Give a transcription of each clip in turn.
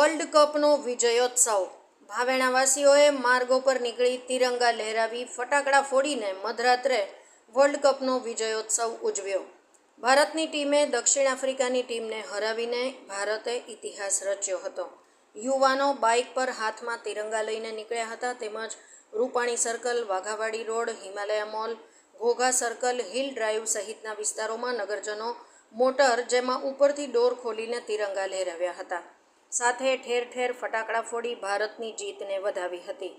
World કપનો વિજયોત્સવ. ભાવેણાવાસીઓએ માર્ગો પર નીકળી તિરંગા લહેરાવી ફટાકડા ફોડીને મધરાત્રે વર્લ્ડ કપનો વિજયોત્સવ ઉજવ્યો. ભારતની ટીમે દક્ષિણ આફ્રિકાની ટીમને હરાવીને ભારતે ઇતિહાસ રચ્યો હતો. યુવાનો બાઇક પર હાથમાં તિરંગા લઈને નીકળ્યા હતા. તેમજ Rupani circle, Waghawadi road, Himalaya mall, Ghogha circle, hill drive સહિતના વિસ્તારોમાં નગરજનો મોટર જેમાં ઉપરથી ડોર ખોલીને તિરંગા લહેરાવ્યા હતા. સાથે ઠેર ઠેર ફટાકડા ફોડી ભારતની જીતને વધાવી હતી.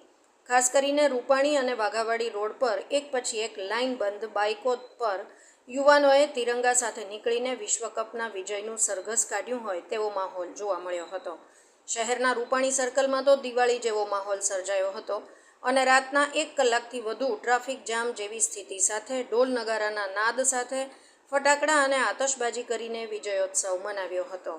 ખાસ કરીને રૂપાણી અને વાઘાવાડી રોડ પર એક પછી એક લાઇન બંધ બાઇકો પર યુવાનોએ તિરંગા સાથે નીકળીને વિશ્વકપના વિજયનું સરઘસ કાઢ્યું હોય તેવો માહોલ જોવા મળ્યો હતો. શહેરના રૂપાણી સર્કલમાં તો દિવાળી જેવો માહોલ સર્જાયો હતો અને રાતના એક કલાકથી વધુ ટ્રાફિક જામ જેવી સ્થિતિ સાથે ઢોલ નગારાના નાદ સાથે ફટાકડા અને આતશબાજી કરીને વિજયોત્સવ મનાવ્યો હતો.